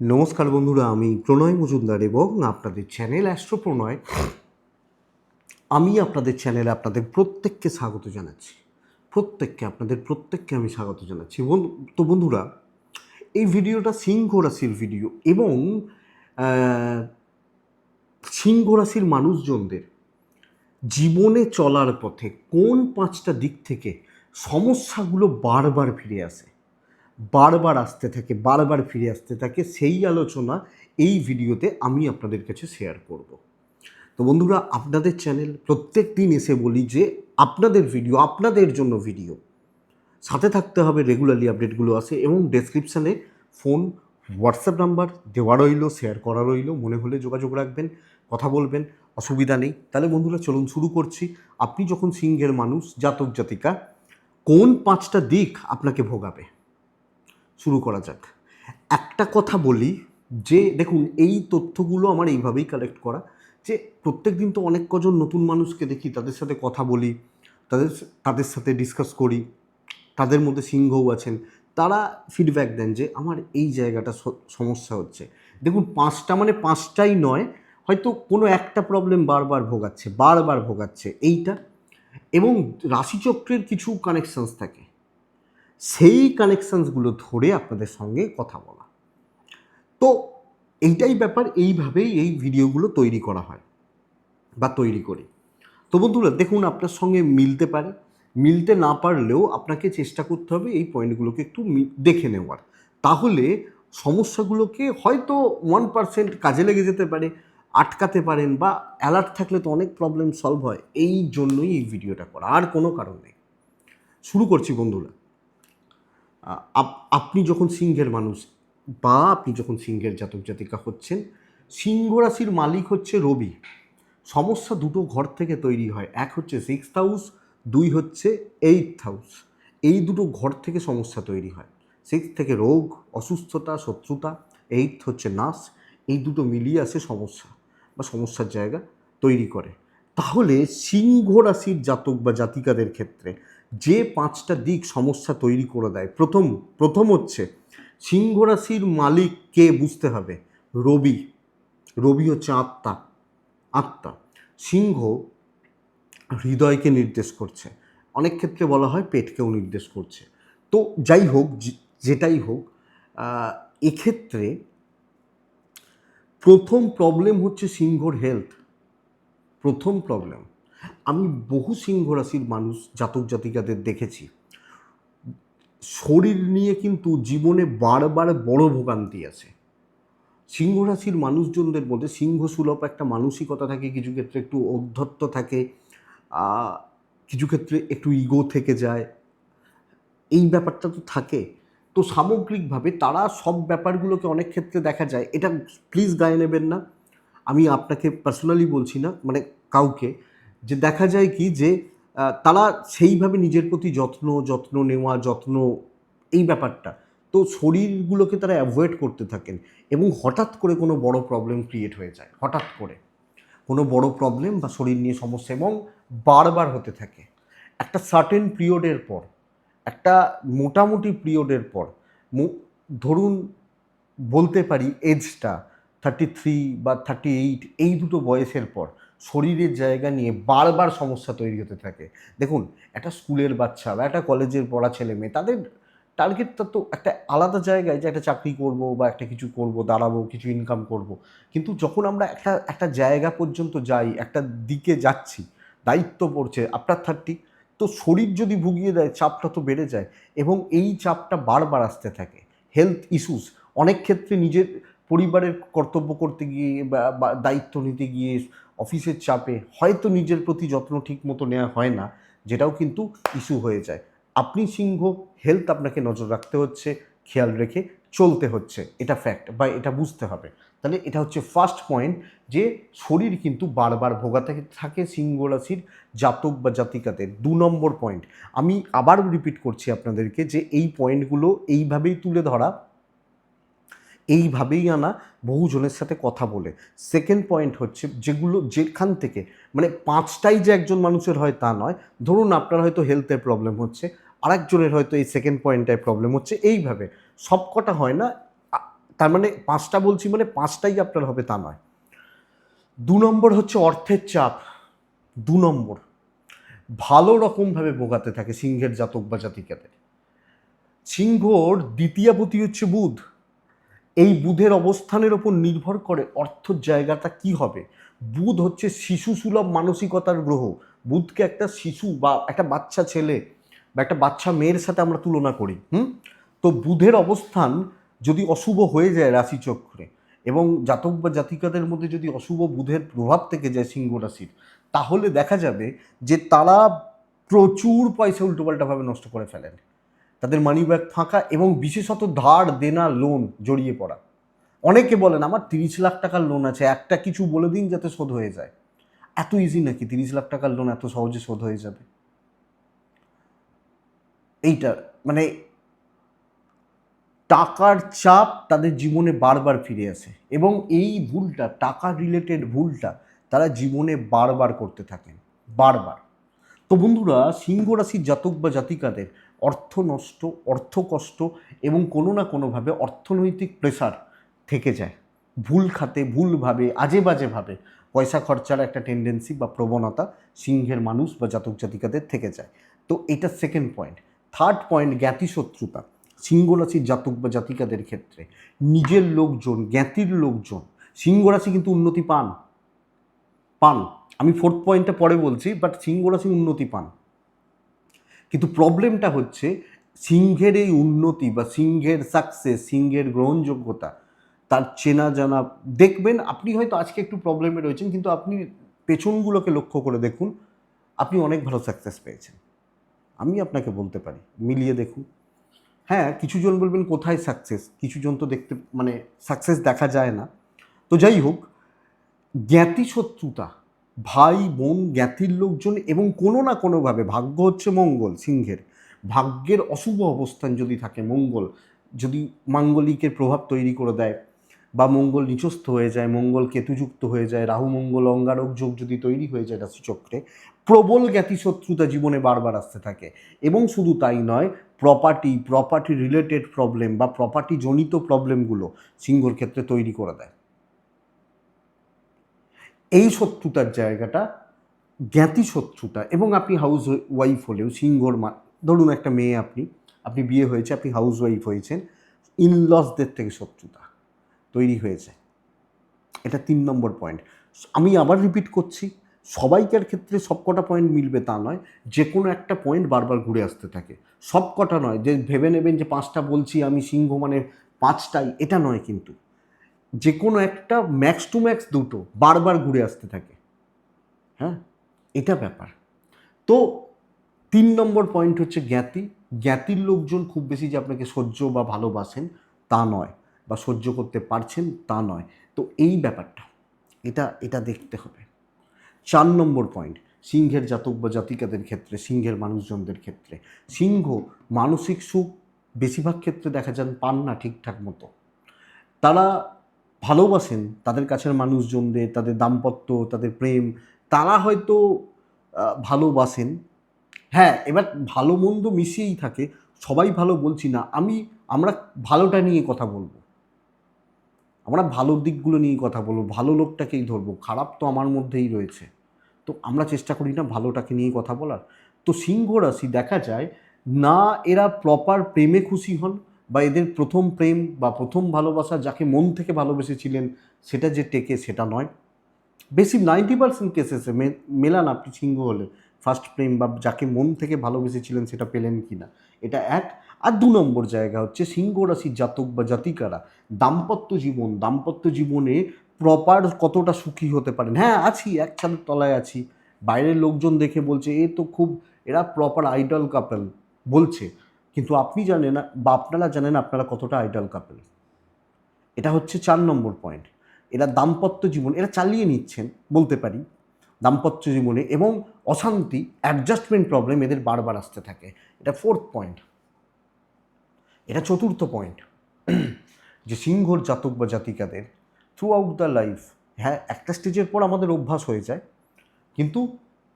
নমস্কার বন্ধুরা, আমি প্রণয় মজুমদার এবং আপনাদের চ্যানেল অ্যাস্ট্রো প্রণয় আমি আপনাদের চ্যানেলে আপনাদের প্রত্যেককে স্বাগত জানাচ্ছি। প্রত্যেককে, আপনাদের প্রত্যেককে আমি স্বাগত জানাচ্ছি। তো বন্ধুরা, এই ভিডিওটা সিংহ রাশির ভিডিও এবং সিংহ রাশির মানুষজনদের জীবনে চলার পথে কোন পাঁচটা দিক থেকে সমস্যাগুলো বারবার ফিরে আসে বারবার আসতে থাকে, বারবার ফিরে আসতে থাকে, সেই আলোচনা এই ভিডিওতে আমি আপনাদের কাছে শেয়ার করব। তো বন্ধুরা, আপনাদের চ্যানেল প্রত্যেক দিন এসে বলি যে, আপনাদের ভিডিও আপনাদের জন্য ভিডিও সাথে থাকতে হবে রেগুলারলি আপডেটগুলো আসে এবং ডেসক্রিপশানে ফোন হোয়াটসঅ্যাপ নাম্বার দেওয়া রইল শেয়ার করা রইল, মনে হলে যোগাযোগ রাখবেন, কথা বলবেন, অসুবিধা নেই। তাহলে বন্ধুরা, চলুন শুরু করছি। আপনি যখন সিংহের মানুষ, জাতক জাতিকা, কোন পাঁচটা দিক আপনাকে ভোগাবে? শুরু করা যাক। একটা কথা বলি যে, দেখুন, এই তথ্যগুলো আমার এইভাবেই কালেক্ট করা যে প্রত্যেক দিন তো অনেক কজন নতুন মানুষকে দেখি, তাদের সাথে কথা বলি, তাদের তাদের সাথে ডিসকাস করি, তাদের মধ্যে সিংহও আছেন, তারা ফিডব্যাক দেন যে, আমার এই জায়গাটা সমস্যা হচ্ছে। দেখুন, পাঁচটা মানে পাঁচটাই নয়, হয়তো কোনো একটা প্রবলেম বারবার ভোগাচ্ছে বারবার ভোগাচ্ছে, এইটা। এবং রাশিচক্রের কিছু কানেকশানস থাকে। সেই কানেকশানসগুলো ধরে আপনাদের সঙ্গে কথা বলা। তো এইটাই ব্যাপার, এইভাবেই এই ভিডিওগুলো তৈরি করা হয় বা তৈরি করি। তো বন্ধুরা, দেখুন আপনার সঙ্গে মিলতে পারে, মিলতে না পারলেও আপনাকে চেষ্টা করতে হবে এই পয়েন্টগুলোকে একটু দেখে নেওয়ার। তাহলে সমস্যাগুলোকে হয়তো ওয়ান পার্সেন্ট কাজে লেগে যেতে পারে, আটকাতে পারেন বা অ্যালার্ট থাকলে তো অনেক প্রবলেম সলভ হয়। এই জন্যই এই ভিডিওটা করা, আর কোনো কারণ নেই। শুরু করছি বন্ধুরা। আপনি যখন সিংহের মানুষ বা আপনি যখন সিংহের জাতক জাতিকা হচ্ছেন, সিংহ রাশির মালিক হচ্ছে রবি। সমস্যা দুটো ঘর থেকে তৈরি হয়। এক হচ্ছে সিক্স হাউস দুই হচ্ছে এইট হাউস এই দুটো ঘর থেকে সমস্যা তৈরি হয়। সিক্স থেকে রোগ, অসুস্থতা, শত্রুতা এইট হচ্ছে নাশ। এই দুটো মিলিয়ে আসে সমস্যা বা সমস্যার জায়গা তৈরি করে। তাহলে সিংহ রাশির জাতক বা জাতিকাদের ক্ষেত্রে যে পাঁচটা দিক সমস্যা তৈরি করে দেয়, প্রথম প্রথম হচ্ছে সিংহ রাশির মালিক কে বুঝতে হবে। রবি রবি হচ্ছে আত্মা আত্মা। সিংহ হৃদয়কে নির্দেশ করছে। অনেক ক্ষেত্রে বলা হয় পেটকেও নির্দেশ করছে। তো যাই হোক যেটাই হোক এক্ষেত্রে প্রথম প্রবলেম হচ্ছে সিংহর হেলথ প্রথম প্রবলেম আমি বহু সিংহ রাশির মানুষ, জাতক জাতিকাদের দেখেছি। শরীর নিয়ে কিন্তু জীবনে বারবার বড় ভোগান্তি আছে। সিংহ রাশির মানুষজনদের মধ্যে সিংহ সুলভ একটা মানসিকতা থাকে, কিছু ক্ষেত্রে একটু ঔদ্ধত্য থাকে কিছু ক্ষেত্রে একটু ইগো থেকে যায়। এই ব্যাপারটা তো থাকে। তো সামগ্রিকভাবে তারা সব ব্যাপারগুলোকে অনেক ক্ষেত্রে দেখা যায়। এটা প্লিজ গায়ে নেবেন না। আমি আপনাকে পার্সোনালি বলছি না মানে কাউকে। যে দেখা যায় কি যে তারা সেইভাবে নিজের প্রতি যত্ন যত্ন নেওয়া, যত্ন, এই ব্যাপারটা। তো শরীরগুলোকে তারা অ্যাভয়েড করতে থাকেন এবং হঠাৎ করে কোনো বড় প্রবলেম ক্রিয়েট হয়ে যায়, হঠাৎ করে। কোনো বড় প্রবলেম বা শরীর নিয়ে সমস্যা এবং বারবার হতে থাকে। একটা সার্টেন পিরিয়ডের পর, একটা মোটামুটি পিরিয়ডের পর ধরুন বলতে পারি এজটা থার্টি থ্রি বা থার্টি এইট এই দুটো বয়সের পর শরীরের জায়গা নিয়ে বারবার সমস্যা তৈরি হতে থাকে। দেখুন, একটা স্কুলের বাচ্চা বা একটা কলেজের পড়া ছেলে মেয়ে, তাদের টার্গেটটা তো একটা আলাদা জায়গায় যে একটা চাকরি করব বা একটা কিছু করব, দাঁড়াবো, কিছু ইনকাম করব। কিন্তু যখন আমরা একটা একটা জায়গা পর্যন্ত যাই, একটা দিকে যাচ্ছি, দায়িত্ব পড়ছে আপনার থার্টি তো শরীর যদি ভুগিয়ে দেয়, চাপটা তো বেড়ে যায় এবং এই চাপটা বারবার আসতে থাকে। হেলথ ইস্যুস অনেক ক্ষেত্রে নিজের পরিবারের কর্তব্য করতে গিয়ে বা, দায়িত্ব নিতে গিয়ে অফিসের চাপে হয়তো নিজের প্রতি যত্ন ঠিক মতো নেওয়া হয় না, যেটাও কিন্তু ইস্যু হয়ে যায়। আপনি সিংহ, হেলথ আপনাকে নজর রাখতে হচ্ছে, খেয়াল রেখে চলতে হচ্ছে, এটা ফ্যাক্ট বা এটা বুঝতে হবে। তাহলে এটা হচ্ছে ফার্স্ট পয়েন্ট যে শরীর কিন্তু বারবার ভোগাতে থাকে সিংহ রাশির জাতক বা জাতিকাদের। দু নম্বর পয়েন্ট আমি আবার রিপিট করছি আপনাদেরকে যে এই পয়েন্টগুলো এইভাবেই তুলে ধরা এইভাবেই আনা বহুজনের সাথে কথা বলে। সেকেন্ড পয়েন্ট হচ্ছে যেগুলো যেখান থেকে মানে পাঁচটাই যে একজন মানুষের হয় তা নয়। ধরুন আপনার হয়তো হেলথের প্রবলেম হচ্ছে, আরেকজনের হয়তো এই সেকেন্ড পয়েন্টটায় প্রবলেম হচ্ছে। এইভাবে সব কটা হয় না তার মানে পাঁচটা বলছি মানে পাঁচটাই আপনার হবে তা নয়। দু নম্বর হচ্ছে অর্থের চাপ। দু নম্বর, ভালো রকমভাবে ভোগাতে থাকে সিংহের জাতক বা জাতিকাদের। সিংহর দ্বিতীয়াপতি হচ্ছে বুধ। এই বুধের অবস্থানের ওপর নির্ভর করে অর্থর জায়গাটা কি হবে? বুধ হচ্ছে শিশু সুলভ মানসিকতার গ্রহ। বুধকে একটা শিশু বা একটা বাচ্চা ছেলে বা একটা বাচ্চা মেয়ের সাথে আমরা তুলনা করি, হুম? তো বুধের অবস্থান যদি অশুভ হয়ে যায় রাশিচক্রে এবং জাতক বা জাতিকাদের মধ্যে যদি অশুভ বুধের প্রভাব থেকে যায় সিংহ রাশির, তাহলে দেখা যাবে যে তারা প্রচুর পয়সা উল্টোপাল্টাভাবে নষ্ট করে ফেলেন। তাদের মানি ব্যাগ ফাঁকা এবং বিশেষত ধার, দেনা লোন জড়িয়ে পড়া। অনেকে বলেন, আমার তিরিশ লাখ টাকার লোন আছে, একটা কিছু বলে দিন যাতে শোধ হয়ে যায়। এত ইজি নাকি? তিরিশ লাখ টাকার লোন এত সহজে শোধ হয়ে যাবে? এইটা মানে টাকার চাপ তাদের জীবনে বারবার ফিরে আসে এবং এই ভুলটা, টাকা রিলেটেড ভুলটা তারা জীবনে বারবার করতে থাকেন, বারবার। তো বন্ধুরা, সিংহ রাশির জাতক বা জাতিকাদের অর্থ নষ্ট অর্থ কষ্ট এবং কোনো না কোনোভাবে অর্থনৈতিক প্রেসার থেকে যায়। ভুল খাতে, ভুলভাবে আজে বাজেভাবে পয়সা খরচার একটা টেন্ডেন্সি বা প্রবণতা সিংহের মানুষ বা জাতক জাতিকাদের থেকে যায়। তো এটা সেকেন্ড পয়েন্ট থার্ড পয়েন্ট জ্ঞাতি শত্রুতা সিংহ জাতক বা জাতিকাদের ক্ষেত্রে নিজের লোকজন, জ্ঞাতির লোকজন সিংহ রাশি কিন্তু উন্নতি পান। পান। আমি ফোর্থ পয়েন্টটা পরে বলছি বাট সিংহ রাশি উন্নতি পান। কিন্তু প্রবলেমটা হচ্ছে সিংহের এই উন্নতি বা সিংহের সাকসেস সিংহের গ্রহণযোগ্যতা, তার চেনা জানা, দেখবেন আপনি হয়তো আজকে একটু প্রবলেমে রয়েছেন, কিন্তু আপনি পেছনগুলোকে লক্ষ্য করে দেখুন, আপনি অনেক ভালো সাকসেস পেয়েছেন। আমি আপনাকে বলতে পারি, মিলিয়ে দেখুন। হ্যাঁ কিছুজন বলবেন, কোথায় সাকসেস কিছুজন তো দেখতে মানে সাকসেস দেখা যায় না। তো যাই হোক জ্ঞাতি শত্রুতা ভাই, বোন, জ্ঞাতির লোকজন এবং কোনো না কোনোভাবে ভাগ্য হচ্ছে মঙ্গল সিংহের। ভাগ্যের অশুভ অবস্থান যদি থাকে মঙ্গল, যদি মাঙ্গলিকের প্রভাব তৈরি করে দেয় বা মঙ্গল নিচস্থ হয়ে যায়, মঙ্গল কেতুযুক্ত হয়ে যায়, রাহু, মঙ্গল, অঙ্গারক যোগ যদি তৈরি হয়ে যায় রাশিচক্রে, প্রবল জ্ঞাতি শত্রুতা জীবনে বারবার আসতে থাকে। এবং শুধু তাই নয় প্রপার্টি প্রপার্টি রিলেটেড প্রবলেম বা প্রপার্টি জনিত প্রবলেমগুলো সিংহর ক্ষেত্রে তৈরি করে দেয়। এই শত্রুতার জায়গাটা, জ্ঞাতি শত্রুতা এবং আপনি হাউস ওয়াইফ হলেও সিংহর মা, ধরুন একটা মেয়ে আপনি আপনি বিয়ে হয়েছে, আপনি হাউস ওয়াইফ হয়েছেন ইনলসদের থেকে শত্রুতা তৈরি হয়েছে। এটা তিন নম্বর পয়েন্ট আমি আবার রিপিট করছি, সবাইকার ক্ষেত্রে সবকটা পয়েন্ট মিলবে তা নয় যে কোনো একটা পয়েন্ট বারবার ঘুরে আসতে থাকে। সব কটা নয়, যে ভেবে নেবেন যে পাঁচটা বলছি আমি, সিংহ মানে পাঁচটাই, এটা নয় কিন্তু। যে কোনো একটা ম্যাক্স টু ম্যাক্স দুটো বারবার ঘুরে আসতে থাকে। হ্যাঁ? এটা ব্যাপার। তো তিন নম্বর পয়েন্ট হচ্ছে জ্ঞাতি। জ্ঞাতির লোকজন খুব বেশি যে আপনাকে সহ্য বা ভালোবাসেন, তা নয়। বা সহ্য করতে পারছেন, তা নয়। তো এই ব্যাপারটা, এটা এটা দেখতে হবে। চার নম্বর পয়েন্ট সিংহের জাতক বা জাতিকাদের ক্ষেত্রে, সিংহের মানুষজনদের ক্ষেত্রে। সিংহ মানসিক সুখ বেশিরভাগ ক্ষেত্রে দেখা যান পান না ঠিকঠাক মতো। তারা ভালোবাসেন তাদের কাছের মানুষজনদের, তাদের দাম্পত্য, তাদের প্রেম, তারা হয়তো ভালোবাসেন। হ্যাঁ এবার ভালো মন্দ মিশিয়েই থাকে, সবাই ভালো বলছি না, আমি, আমরা ভালোটা নিয়ে কথা বলব। আমরা ভালো দিকগুলো নিয়ে কথা বলব, ভালো লোকটাকেই ধরবো, খারাপ তো আমার মধ্যেই রয়েছে। তো আমরা চেষ্টা করি না ভালোটাকে নিয়ে কথা বলার। তো সিংহ রাশি দেখা যায়, না এরা প্রপার প্রেমে খুশি হন বা এদের প্রথম প্রেম বা প্রথম ভালোবাসা যাকে মন থেকে ভালোবেসেছিলেন, সেটা যে টেকে সেটা নয়। বেশি নাইনটি পার্সেন্ট কেসেসে মেলান আপনি সিংহ হলে ফার্স্ট প্রেম বা যাকে মন থেকে ভালোবেসেছিলেন, সেটা পেলেন কি না এটা এক। আর দু নম্বর জায়গা হচ্ছে সিংহ রাশির জাতক বা জাতিকারা, দাম্পত্য জীবন, দাম্পত্য জীবনে প্রপার কতটা সুখী হতে পারেন? হ্যাঁ আছি, এক ছাদের তলায় আছি। বাইরের লোকজন দেখে বলছে, এ তো খুব, এরা প্রপার আইডল কাপেল বলছে। কিন্তু আপনি জানেন বা আপনারা জানেন আপনারা কতটা আইডল কাপেল এটা হচ্ছে চার নম্বর পয়েন্ট এরা দাম্পত্য জীবন, এরা চালিয়ে নিচ্ছেন, বলতে পারি। দাম্পত্য জীবনে এবং অশান্তি অ্যাডজাস্টমেন্ট প্রবলেম এদের বারবার আসতে থাকে। এটা ফোর্থ পয়েন্ট এটা চতুর্থ পয়েন্ট যে সিংহর জাতক বা জাতিকাদের থ্রু আউট দ্য লাইফ হ্যাঁ একটা স্টেজের পর আমাদের অভ্যাস হয়ে যায়। কিন্তু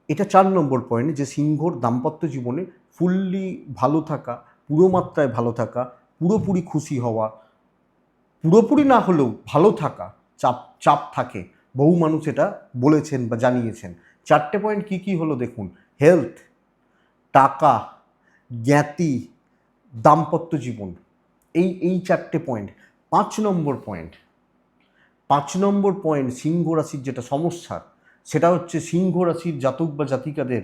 এটা চার নম্বর পয়েন্ট যে সিংহর দাম্পত্য জীবনে ফুললি ভালো থাকা, পুরো মাত্রায় ভালো থাকা, পুরোপুরি খুশি হওয়া, পুরোপুরি না হলেও ভালো থাকা, চাপ চাপ থাকে। বহু মানুষ এটা বলেছেন বা জানিয়েছেন। চারটে পয়েন্ট কি কি হলো দেখুন? হেলথ টাকা, জ্ঞাতি, দাম্পত্য জীবন। এই এই চারটে পয়েন্ট পাঁচ নম্বর পয়েন্ট পাঁচ নম্বর পয়েন্ট সিংহ রাশির যেটা সমস্যা, সেটা হচ্ছে সিংহ রাশির জাতক বা জাতিকাদের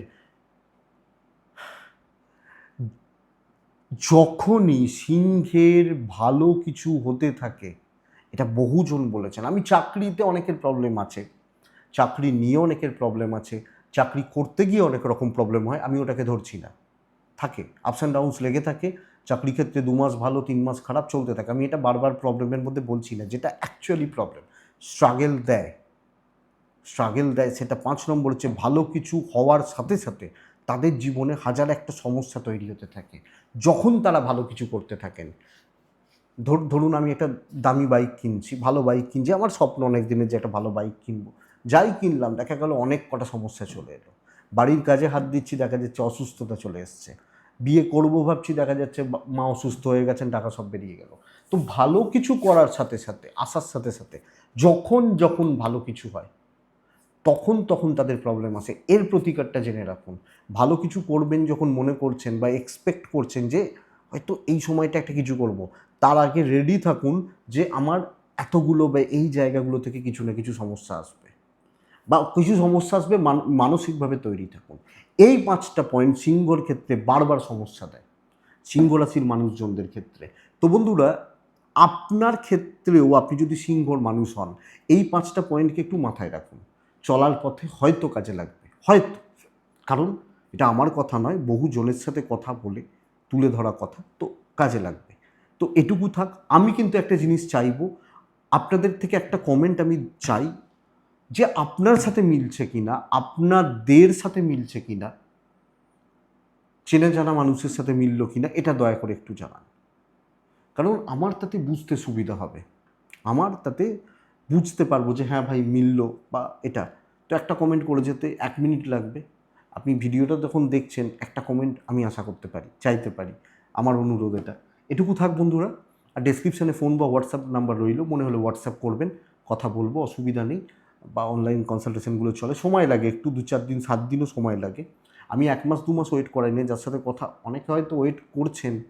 যখনই সিংহের ভালো কিছু হতে থাকে, এটা বহুজন বলেছেন। আমি চাকরিতে অনেকের প্রবলেম আছে, চাকরি নিয়ে অনেকের প্রবলেম আছে, চাকরি করতে গিয়ে অনেক রকম প্রবলেম হয়, আমি ওটাকে ধরছি না। থাকে আপস অ্যান্ড ডাউনস লেগে থাকে, চাকরি ক্ষেত্রে দু মাস ভালো, তিন মাস খারাপ চলতে থাকে। আমি এটা বারবার প্রবলেমের মধ্যে বলছি না, যেটা অ্যাকচুয়ালি প্রবলেম স্ট্রাগেল দেয়। স্ট্রাগেল দেয়, সেটা পাঁচ নম্বর হচ্ছে ভালো কিছু হওয়ার সাথে সাথে তাদের জীবনে হাজার একটা সমস্যা তৈরি হতে থাকে, যখন তারা ভালো কিছু করতে থাকেন। ধর, ধরুন আমি একটা দামি বাইক কিনছি, ভালো বাইক কিনছি, আমার স্বপ্ন অনেক দিনের যে একটা ভালো বাইক কিনবো। যাই কিনলাম, দেখা গেল অনেক কটা সমস্যা চলে এলো। বাড়ির কাজে হাত দিচ্ছি, দেখা যাচ্ছে অসুস্থতা চলে এসছে। বিয়ে করব ভাবছি, দেখা যাচ্ছে মা অসুস্থ হয়ে গেছেন, টাকা সব বেরিয়ে গেল। তো ভালো কিছু করার সাথে সাথে, আসার সাথে সাথে, যখন যখন ভালো কিছু হয় তখন তখন তাদের প্রবলেম আসে। এর প্রতিকারটা জেনে রাখুন। ভালো কিছু করবেন যখন মনে করছেন বা এক্সপেক্ট করছেন যে, হয়তো এই সময়টা একটা কিছু করব। তার আগে রেডি থাকুন যে, আমার এতগুলো বা এই জায়গাগুলো থেকে কিছু না কিছু সমস্যা আসবে। বা কিছু সমস্যা আসবে, মান- মানসিকভাবে তৈরি থাকুন। এই পাঁচটা পয়েন্ট সিংহর ক্ষেত্রে বারবার সমস্যা দেয় সিংহ রাশির মানুষজনদের ক্ষেত্রে। তো বন্ধুরা, আপনার ক্ষেত্রেও আপনি যদি সিংহর মানুষ হন, এই পাঁচটা পয়েন্টকে একটু মাথায় রাখুন। চলার পথে হয়তো কাজে লাগবে, হয়তো। কারণ এটা আমার কথা নয়, বহু জনের সাথে কথা বলে তুলে ধরা কথা তো কাজে লাগবে। তো এটুকু থাক, আমি কিন্তু একটা জিনিস চাইব, আপনাদের থেকে একটা কমেন্ট আমি চাই যে আপনার সাথে মিলছে কি না আপনাদের সাথে মিলছে কি না চেনা জানা মানুষের সাথে মিললো কিনা, এটা দয়া করে একটু জানান। কারণ আমার তাতে বুঝতে সুবিধা হবে। আমার তাতে বুঝতে পারব যে হ্যাঁ ভাই মিললো বা এটা। তো একটা কমেন্ট করে যেতে এক মিনিট লাগবে। আপনি ভিডিওটা যখন দেখছেন, একটা কমেন্ট আমি আশা করতে পারি, চাইতে পারি। আমার অনুরোধ এটা। এটুকু থাক বন্ধুরা। আর ডেসক্রিপশানে ফোন বা হোয়াটসঅ্যাপ নাম্বার রইল। মনে হলে হোয়াটসঅ্যাপ করবেন। কথা বলব, অসুবিধা নেই। বা অনলাইন কনসালটেশনগুলো চলে। সময় লাগে একটু, দু চার দিন, সাত দিনও সময় লাগে। আমি এক মাস, দু মাস ওয়েট করাই করাইনি যার সাথে কথা, অনেকে হয়তো ওয়েট করছেন,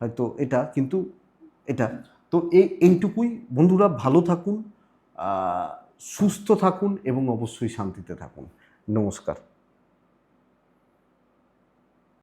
হয়তো এটা, কিন্তু এটা। তো এই, এইটুকুই। বন্ধুরা, ভালো থাকুন। সুস্থ থাকুন এবং অবশ্যই শান্তিতে থাকুন। নমস্কার।